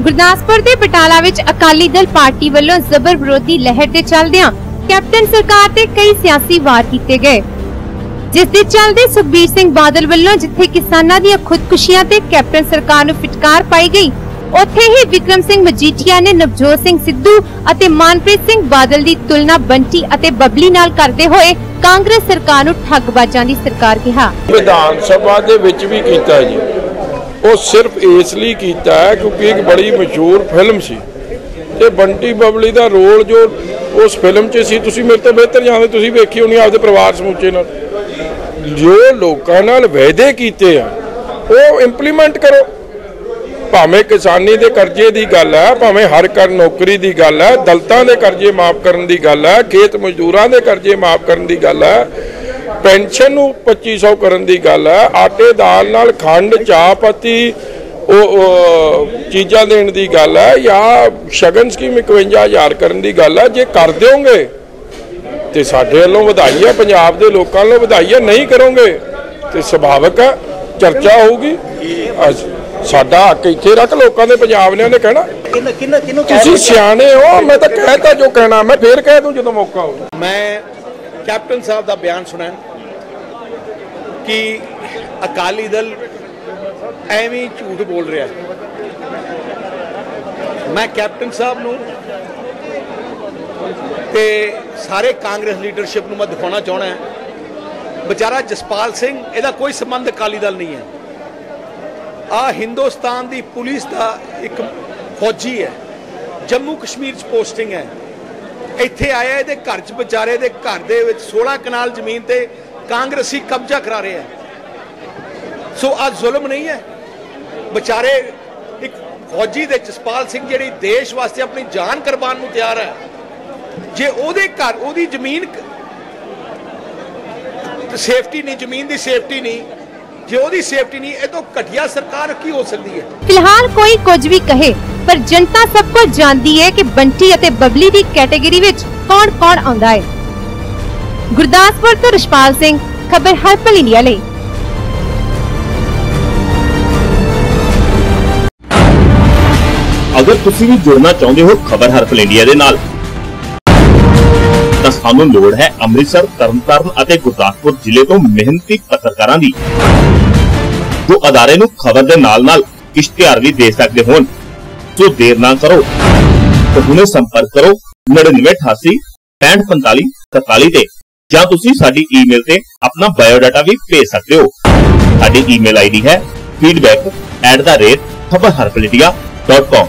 ਗੁਰਦਾਸਪੁਰ ਦੇ ਬਟਾਲਾ ਵਿੱਚ ਅਕਾਲੀ ਦਲ ਪਾਰਟੀ ਵੱਲੋਂ ਜ਼ਬਰ ਵਿਰੋਧੀ ਲਹਿਰ ਦੇ ਚੱਲਦਿਆਂ ਕੈਪਟਨ ਸਰਕਾਰ ਤੇ ਕਈ ਸਿਆਸੀ ਵਾਰ ਕੀਤੇ ਗਏ। ਜਿਸ ਦੇ ਚੱਲਦੇ ਸੁਖਬੀਰ ਸਿੰਘ ਬਾਦਲ ਵੱਲੋਂ ਜਿੱਥੇ ਕਿਸਾਨਾਂ ਦੀਆਂ ਖੁਦਕੁਸ਼ੀਆਂ ਤੇ ਕੈਪਟਨ ਸਰਕਾਰ ਨੂੰ ਫਿਟਕਾਰ ਪਾਈ ਗਈ, ਉੱਥੇ ਹੀ ਵਿਕਰਮ ਸਿੰਘ ਮਜੀਠੀਆ ਨੇ ਨਵਜੋਤ ਸਿੰਘ ਸਿੱਧੂ ਅਤੇ ਮਾਨਪ੍ਰੀਤ ਸਿੰਘ ਬਾਦਲ ਦੀ ਤੁਲਨਾ ਬੰਟੀ ਅਤੇ ਬਬਲੀ ਨਾਲ ਕਰਦੇ ਹੋਏ ਕਾਂਗਰਸ ਸਰਕਾਰ ਨੂੰ ਠੱਗਬਾਜ਼ਾਂ ਦੀ ਸਰਕਾਰ ਕਿਹਾ। ਵਿਧਾਨ ਸਭਾ ਦੇ ਵਿੱਚ ਵੀ ਕੀਤਾ ਜੀ। ਉਹ ਸਿਰਫ ਇਸ ਲਈ ਕੀਤਾ ਹੈ ਕਿਉਂਕਿ ਇੱਕ ਬੜੀ ਮਸ਼ਹੂਰ ਫਿਲਮ ਸੀ। ਤੇ ਬੰਟੀ ਬਬਲੀ ਦਾ ਰੋਲ ਜੋ ਉਸ ਫਿਲਮ 'ਚ ਸੀ, ਤੁਸੀਂ ਮੇਰੇ ਤੋਂ ਬਿਹਤਰ ਜਾਣਦੇ, ਤੁਸੀਂ ਵੇਖੀ ਹੋਣੀ ਆਪਦੇ ਪਰਿਵਾਰ ਸਮੁੱਚੇ ਨਾਲ। ਜੋ ਲੋਕਾਂ ਨਾਲ ਵਾਅਦੇ ਕੀਤੇ ਆ, ਉਹ ਇੰਪਲੀਮੈਂਟ ਕਰੋ। ਭਾਵੇਂ ਕਿਸਾਨੀ ਦੇ ਕਰਜ਼ੇ ਦੀ ਗੱਲ ਹੈ, ਭਾਵੇਂ ਹਰ ਕਰ ਨੌਕਰੀ ਦੀ ਗੱਲ ਹੈ, ਦਲਤਾਂ ਦੇ ਕਰਜ਼ੇ ਮਾਫ ਕਰਨ ਦੀ ਗੱਲ ਹੈ, ਖੇਤ ਮਜ਼ਦੂਰਾਂ ਦੇ ਕਰਜ਼ੇ ਮਾਫ ਕਰਨ ਦੀ ਗੱਲ ਹੈ ਪੈਨਸ਼ਨ ਨੂੰ 2500 ਕਰਨ ਦੀ ਗੱਲ ਹੈ। ਆਟੇ ਦਾਲ ਨਾਲ ਖੰਡ ਚਾਹ ਪੱਤੀ ਉਹ ਚੀਜ਼ਾਂ ਦੇਣ ਦੀ ਗੱਲ ਹੈ ਜਾਂ ਸ਼ਗਨ ਸਕੀਮ 51000 ਕਰਨ ਦੀ ਗੱਲ ਹੈ। ਜੇ ਕਰ ਦਿਓਗੇ ਤੇ ਸਾਡੇ ਵੱਲੋਂ ਵਧਾਈ ਹੈ ਪੰਜਾਬ ਦੇ ਲੋਕਾਂ ਵੱਲੋਂ ਵਧਾਈ ਹੈ। ਨਹੀਂ ਕਰੋਗੇ ਤੇ ਸੁਭਾਵਕ ਹੈ ਚਰਚਾ ਹੋਊਗੀ। ਸਾਡਾ ਹੱਕ ਇੱਥੇ ਰੱਖ ਲੋਕਾਂ ਦੇ ਪੰਜਾਬ ਨੇ ਉਹਨੇ ਕਹਿਣਾ। ਕਿੰਨ ਕਿੰਨ ਕਿੰਨੂੰ ਤੁਸੀਂ ਸਿਆਣੇ ਹੋ ਮੈਂ ਤਾਂ ਕਹਿਤਾ ਜੋ ਕਹਿਣਾ ਮੈਂ ਫੇਰ ਕਹਿ ਦੂੰ ਜਦੋਂ ਮੌਕਾ ਹੋਊ। ਮੈਂ ਕੈਪਟਨ ਸਾਹਿਬ ਦਾ ਬਿਆਨ ਸੁਣਿਆ ਕਿ ਅਕਾਲੀ ਦਲ ਐਵੇਂ ਝੂਠ ਬੋਲ ਰਿਹਾ ਹੈ। ਮੈਂ ਕੈਪਟਨ ਸਾਹਿਬ ਨੂੰ ਤੇ ਸਾਰੇ ਕਾਂਗਰਸ ਲੀਡਰਸ਼ਿਪ ਨੂੰ ਮੈਂ ਦਿਖਾਉਣਾ ਚਾਹਣਾ ਹੈ। ਵਿਚਾਰਾ ਜਸਪਾਲ ਸਿੰਘ, ਇਹਦਾ ਕੋਈ ਸੰਬੰਧ ਅਕਾਲੀ ਦਲ ਨਹੀਂ ਹੈ। ਆ ਹਿੰਦੁਸਤਾਨ ਦੀ ਪੁਲਿਸ ਦਾ ਇੱਕ ਫੌਜੀ ਹੈ। ਜੰਮੂ ਕਸ਼ਮੀਰ ਚ ਪੋਸਟਿੰਗ ਹੈ। ਇੱਥੇ ਆਇਆ ਇਹਦੇ ਘਰ ਚ ਵਿਚਾਰੇ ਦੇ ਘਰ ਦੇ ਵਿੱਚ 16 ਕਨਾਲ ਜ਼ਮੀਨ ਤੇ ਕਾਂਗਰਸੀ ਕਬਜ਼ਾ ਕਰਾ ਰਹੇ ਹੈ ਸੋ ਆ ਜ਼ੁਲਮ ਨਹੀਂ ਹੈ ਵਿਚਾਰੇ ਇੱਕ ਫੌਜੀ ਦੇ ਜਸਪਾਲ ਸਿੰਘ ਜਿਹੜੀ ਦੇਸ਼ ਵਾਸਤੇ ਆਪਣੀ ਜਾਨ ਕੁਰਬਾਨ ਨੂੰ ਤਿਆਰ ਹੈ ਜੇ ਉਹਦੇ ਘਰ ਉਹਦੀ ਜ਼ਮੀਨ ਸੇਫਟੀ ਨਹੀਂ ਜ਼ਮੀਨ ਦੀ ਸੇਫਟੀ ਨਹੀਂ ਜੇ ਉਹਦੀ ਸੇਫਟੀ ਨਹੀਂ ਇਹ ਤੋਂ ਘਟੀਆ ਸਰਕਾਰ ਕੀ ਹੋ ਸਕਦੀ ਹੈ ਫਿਲਹਾਲ ਕੋਈ ਕੁਝ ਵੀ ਕਹੇ ਪਰ ਜਨਤਾ ਸਭ ਕੁਝ ਜਾਣਦੀ ਹੈ ਕਿ ਬੰਟੀ ਅਤੇ ਬਬਲੀ ਦੀ ਕੈਟਾਗਰੀ ਵਿੱਚ ਕੌਣ-ਕੌਣ ਆਉਂਦਾ ਹੈ ਗੁਰਦਾਸਪੁਰ ਤੋਂ ਰਸ਼ਪਾਲ ਸਿੰਘ, ਖਬਰ ਹਰਪਲ ਇੰਡੀਆ ਲਈ। ਅਗਰ ਤੁਸੀਂ ਵੀ ਜੁੜਨਾ ਚਾਹੁੰਦੇ ਹੋ, ਖਬਰ ਹਰਫਲ ਇੰਡੀਆ ਦੇ ਨਾਲ। ਤਾਂ ਸਾਨੂੰ ਲੋੜ ਹੈ ਅੰਮ੍ਰਿਤਸਰ, ਤਰਨਤਾਰਨ ਅਤੇ ਗੁਰਦਾਸਪੁਰ ਜ਼ਿਲ੍ਹੇ ਤੋਂ ਮਿਹਨਤੀ ਪੱਤਰਕਾਰਾਂ ਦੀ, ਜੋ ਅਦਾਰੇ ਨੂੰ ਖਬਰ ਦੇ ਨਾਲ-ਨਾਲ ਇਸ਼ਤਿਹਾਰ ਵੀ ਦੇ ਸਕਦੇ ਹੋਣ। ਸੋ ਦੇਰ ਨਾ ਕਰੋ। ਤੇ ਹੁਣੇ ਸੰਪਰਕ ਕਰੋ 9988 6545 47 ਤੇ। ਜਾਂ ਤੁਸੀਂ ਸਾਡੀ ਈਮੇਲ ਤੇ ਆਪਣਾ ਬਾਇਓਡਾਟਾ ਵੀ ਭੇਜ ਸਕਦੇ ਹੋ। ਸਾਡੀ ਈਮੇਲ ਆਈਡੀ ਹੈ feedback@khabarharpaladia.com